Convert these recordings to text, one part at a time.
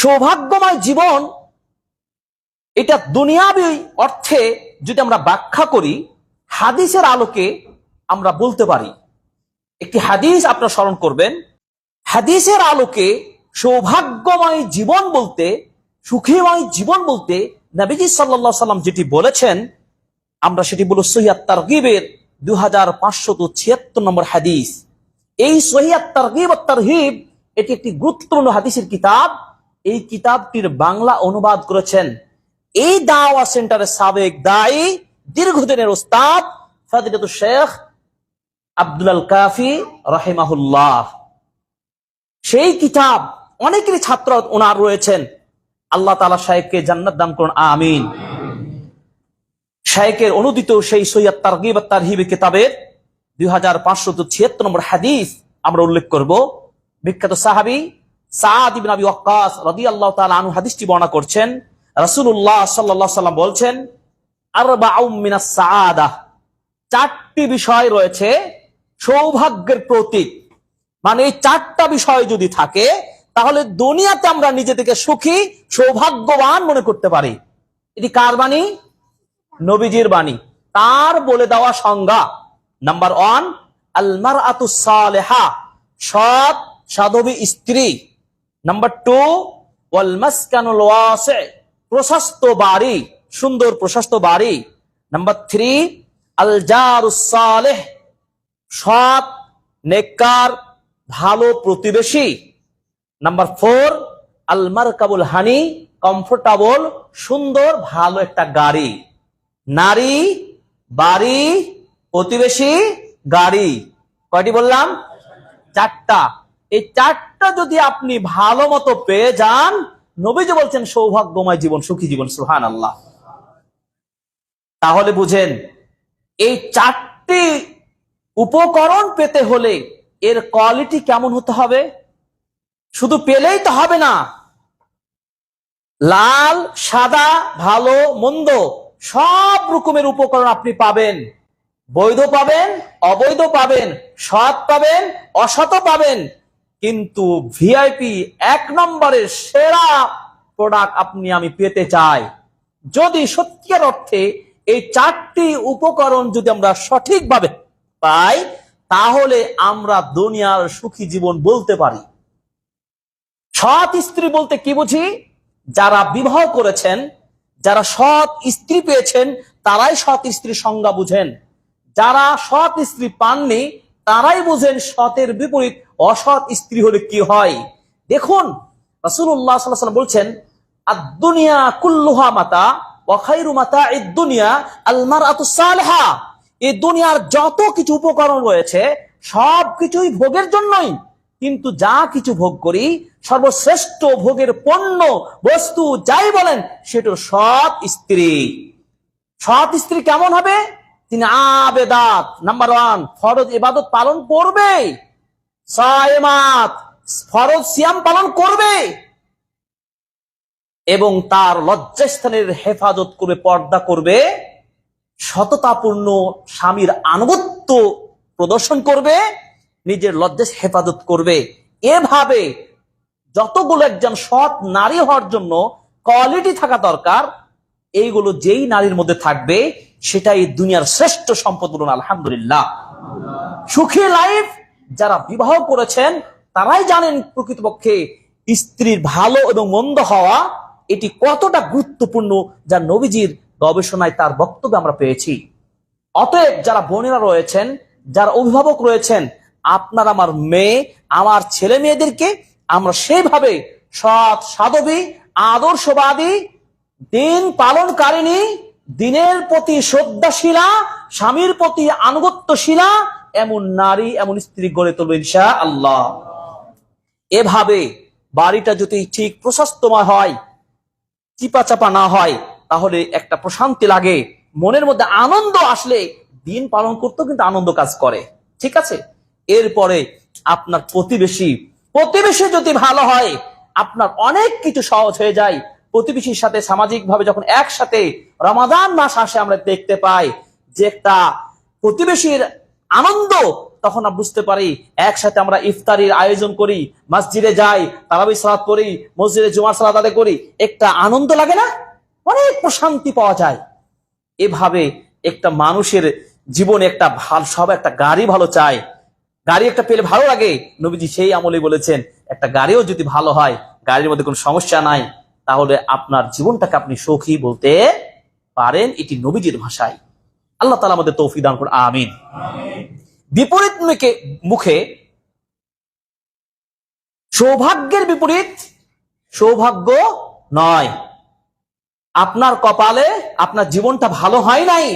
সৌভাগ্যময় জীবন, এটা দুনিয়াবি অর্থে যদি আমরা ব্যাখ্যা করি, হাদিসের আলোকে আমরা বলতে পারি। একটি হাদিস আপনারা স্মরণ করবেন। হাদিসের আলোকে সৌভাগ্যময় জীবন বলতে, সুখীময় জীবন বলতে নবীজি সাল্লা সাল্লাম যেটি বলেছেন, আমরা সেটি বলো সহিয়াত তারগিবের দু হাজার পাঁচশত ছিয়াত্তর নম্বর হাদিস। এই সহিয়াত তারগিব তারহিব, এটি একটি গুরুত্বপূর্ণ হাদিসের কিতাব। এই কিতাবটির বাংলা অনুবাদ করেছেন এই দাওয়া সেন্টারের সাবেক দায়ী, দীর্ঘদিনের ওস্তাদ ফাদিলাতুল শেখ আব্দুল কাফি রাহিমাহুল্লাহ। সেই কিতাব অনেকেরই ছাত্র ওনার রয়েছেন। আল্লাহ তালা সাহেবকে জান্নাত দান করুন, আমিন। শায়েকের অনুদিত সেই সৈয়দ তারগিব তারহিব কিতাবের দুই হাজার পাঁচশো ছিয়াত্তর নম্বর হাদিস আমরা উল্লেখ করব। বিখ্যাত সাহাবি বর্ণনা করছেন। সাল্লাল্লাহু সাল্লাম বলছেন মিনাস সাআদাহ চারটি বিষয় রয়েছে সৌভাগ্যের প্রতীক। মানে এই চারটা বিষয় যদি থাকে, তাহলে দুনিয়াতে আমরা নিজেদেরকে সুখী, সৌভাগ্যবান মনে করতে পারি। এটি কার বাণী? নবীজির বাণী। তার বলে দেওয়া সংজ্ঞা। নাম্বার ওয়ান আলমার আতুসালেহা সৎ সাধবী স্ত্রী। নাম্বার টু ওয়াল মাসকানুল ওয়াসি প্রশস্ত বাড়ি সুন্দর প্রশস্ত বাড়ি নাম্বার থ্রি আল জারুসালেহ সৎ নেককার ভালো প্রতিবেশী নাম্বার ফোর আলমার কাবুল হানি কমফোর্টেবল সুন্দর ভালো একটা গাড়ি নারী বাড়ি প্রতিবেশী গাড়ি কয়টি বললাম? চারটা। এই চারটা যদি আপনি ভালো মতো পেয়ে যান, নবীজি বলছেন, সৌভাগ্যময় জীবন, সুখী জীবন সুহান আল্লাহ তাহলে বুঝেন, এই চারটি উপকরণ পেতে হলে এর কোয়ালিটি কেমন হতে হবে? শুধু পেলেই তো হবে না। লাল, সাদা, ভালো, মন্দ, সব রকমের উপকরণ আপনি পাবেন। বৈধ পাবেন, অবৈধ পাবেন, সৎ পাবেন অসৎ পাবেন কিন্তু ভিআইপি এক নম্বরের সেরা প্রোডাক্ট আপনি আমি পেতে চাই। যদি সত্যিকার অর্থে এই চারটি উপকরণ যদি আমরা সঠিকভাবে পাই, তাহলে আমরা দুনিয়ার সুখী জীবন বলতে পারি। সৎ স্ত্রী বলতে কি বুঝি? যারা বিবাহ করেছেন, যারা সৎ স্ত্রী পেয়েছেন, তারাই সৎ স্ত্রীর সংজ্ঞা বুঝেন। যারা সৎ স্ত্রী পাননি, তারাই বুঝেন সতের বিপরীত অসৎ স্ত্রী হলে কি হয়? দেখুন রাসুল্লাহ সাল্লাম বলছেন আর দুনিয়া কুল্লুহা মাতা অখাইরু মাতা দুনিয়া আলমার আতুসালহা এই দুনিয়ার যত কিছু উপকরণ রয়েছে সব কিছুই ভোগের জন্যই। কিন্তু যা কিছু ভোগ করি, সর্বশ্রেষ্ঠ ভোগের পণ্য, বস্তু যাই বলেন, সেটা সৎ স্ত্রী। সৎ স্ত্রী কেমন হবে? তিনি আবেদাত নাম্বার ওয়ান ফরজ ইবাদত পালন করবে পালন করবে এবং তার লজ্জাস্থানের হেফাজত করবে, পর্দা করবে, সততাপূর্ণ স্বামীর আনুগত্য প্রদর্শন করবে, নিজের লজ্জাস হেফাজত করবে। এভাবে যতগুলো একজন সৎ নারী হওয়ার জন্য কোয়ালিটি থাকা দরকার, এইগুলো যেই নারীর মধ্যে থাকবে, সেটাই দুনিয়ার শ্রেষ্ঠ সম্পদ বলুন, আলহামদুলিল্লাহ। সুখী লাইফ যারা বিবাহ করেছেন, তারাই জানেন প্রকৃতপক্ষে স্ত্রীর ভালো এবং মন্দ হওয়া এটি কতটা গুরুত্বপূর্ণ যা নবীজির গবেষণায় তার বক্তব্য আমরা পেয়েছি। অতএব যারা বোনেরা রয়েছেন, যারা অভিভাবক রয়েছেন, আপনার আমার মেয়ে, আমার ছেলে মেয়েদেরকে আমরা সেভাবে সৎ, সাধবী, আদর্শবাদী, দিন পালনকারিণী, দিনের প্রতি শ্রদ্ধাশীলা, স্বামীর প্রতি আনুগত্যশীলা এমন নারী, এমন স্ত্রী গড়ে তুলবে ইনশা আল্লাহ এভাবে বাড়িটা যদি ঠিক প্রশস্তময় হয় চিপা চাপা না হয়, তাহলে একটা প্রশান্তি লাগে, মনের মধ্যে আনন্দ আসলে দিন পালন করতেও কিন্তু আনন্দ কাজ করে। ঠিক আছে? এরপরে আপনার প্রতিবেশী প্রতিবেশী যদি ভালো হয়, আপনার অনেক কিছু সহজ হয়ে যায়। প্রতিবেশীর সাথে সামাজিক ভাবে যখন একসাথে রমাদান মাস আসে, আমরা দেখতে পাই যে একটা প্রতিবেশীর আনন্দ, তখন বুঝতে পারি, একসাথে আমরা ইফতারির আয়োজন করি, মসজিদে যাই, তারাবি সালাত করি মসজিদে জুমার সালাত আদায় করি, একটা আনন্দ লাগে না? অনেক প্রশান্তি পাওয়া যায়। এভাবে একটা মানুষের জীবনে একটা ভালো, সব একটা গাড়ি ভালো চায়। গাড়ি একটা পেলে ভালো লাগে। নবীজি সেই আমলে বলেছেন, একটা গাড়িও যদি ভালো হয়, গাড়ির মধ্যে কোনো সমস্যা নাই, তাহলে আপনার জীবনটাকে আপনি সখী বলতে পারেন, এটি নবীজির ভাষায়। আল্লাহ তালা আমাদের তৌফিক দান করুন, আমিন। বিপরীত মুখে মুখে সৌভাগ্যের বিপরীত সৌভাগ্য নয়। আপনার কপালে আপনার জীবনটা ভালো হয় নাই,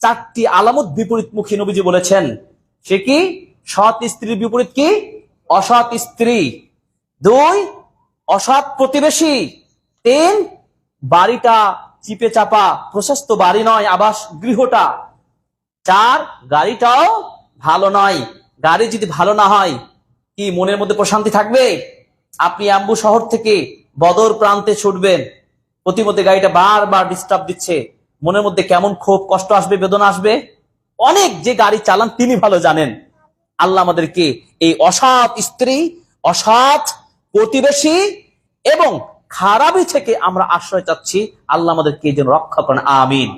চারটি আলামত বিপরীত বিপরীতমুখী নবীজি বলেছেন। সে কি? সৎ স্ত্রীর বিপরীত কি? অসৎ স্ত্রী। দুই, অসৎ প্রতিবেশী। তিন, বাড়িটা চিপে চাপা, প্রশস্ত বাড়ি নয়, আবাস গৃহটা। চার, গাড়িটাও ভালো নয়। গাড়ি যদি ভালো না হয়, কি মনের মধ্যে প্রশান্তি থাকবে? আপনি আম্বু শহর থেকে বদর প্রান্তে ছুটবেন। প্রতিমধ্যে গাড়িটা বারবার ডিস্টার্ব দিচ্ছে। মনের মধ্যে কেমন ক্ষোভ, কষ্ট আসবে, বেদনা আসবে? অনেক যে গাড়ি চালান তিনি ভালো জানেন। আল্লাহ আমাদেরকে এই অসৎ স্ত্রী, অসৎ প্রতিবেশী এবং খারাপই থেকে আমরা আশ্রয় চাচ্ছি। আল্লাহ আমাদেরকে যেন রক্ষা করেন আমিন।